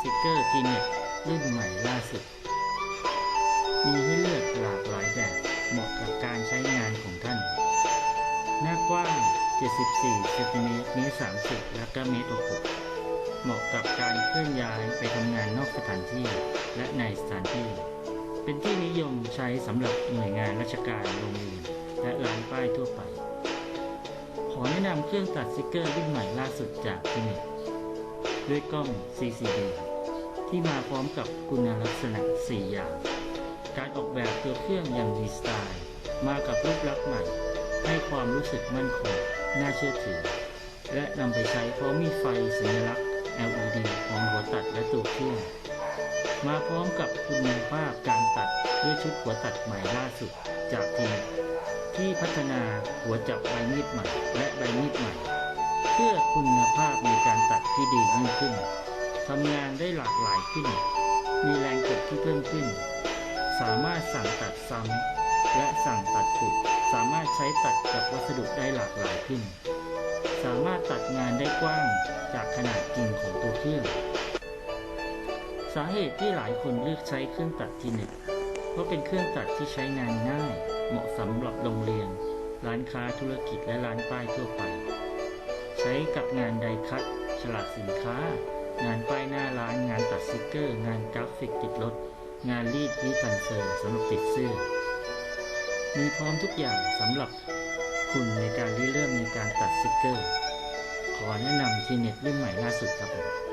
สติกเกอร์ทีเน็ตรุ่นใหม่ล่าสุด มีให้เลือกหลากหลายแบบเหมาะกับการใช้งานของท่าน หน้ากว้าง 74เซนติเมตรเมตร30 และก็เมตร6เหมาะกับการเคลื่อนย้ายไปทำงานนอกสถานที่และในสถานที่ เป็นที่นิยมใช้สำหรับหน่วยงานราชการโรงเรียนและร้านป้ายทั่วไป ขอแนะนำเครื่องตัดสติกเกอร์รุ่นใหม่ล่าสุดจากทีเน็ตด้วยกล้อง CCD ที่มาพร้อมกับคุณลักษณะ 4 อย่าง การออกแบบตัวเครื่องอย่างมีสไตล์มากับรูปลักษณ์ใหม่ ให้ความรู้สึกมั่นคง น่าเชื่อถือ และนำไปใช้พร้อมมีไฟสัญลักษณ์ LED ของหัวตัดและตัวเครื่อง มาพร้อมกับคุณภาพการตัดด้วยชุดหัวตัดใหม่ล่าสุดจากทีมที่พัฒนาหัวจับใบมีดใหม่และใบมีดใหม่ เพื่อคุณภาพในการตัดที่ดียิ่งขึ้น ทำงานได้หลากหลายขึ้น มีแรงกดที่เพิ่มขึ้น สามารถสั่งตัดซ้ำและสั่งตัดปุด สามารถใช้ตัดกับวัสดุได้หลากหลายขึ้น สามารถตัดงานได้กว้างจากขนาดจริงของตัวเครื่อง สาเหตุที่หลายคนเลือกใช้เครื่องตัดทีเน็ตเพราะเป็นเครื่องตัดที่ใช้งานง่าย เหมาะสำหรับโรงเรียน ร้านค้าธุรกิจและร้านป้ายทั่วไป ใช้กับงานไดคัตฉลากสินค้า งานป้ายหน้าร้านงานตัดสติกเกอร์ งานกราฟิกติดรถ งานรีดที่ทันเซอร์สำหรับติดเสื้อ มีพร้อมทุกอย่างสำหรับคุณในการริเริ่มในการตัดสติกเกอร์ ขอแนะนำทีเน็ตรุ่นใหม่ล่าสุดครับผม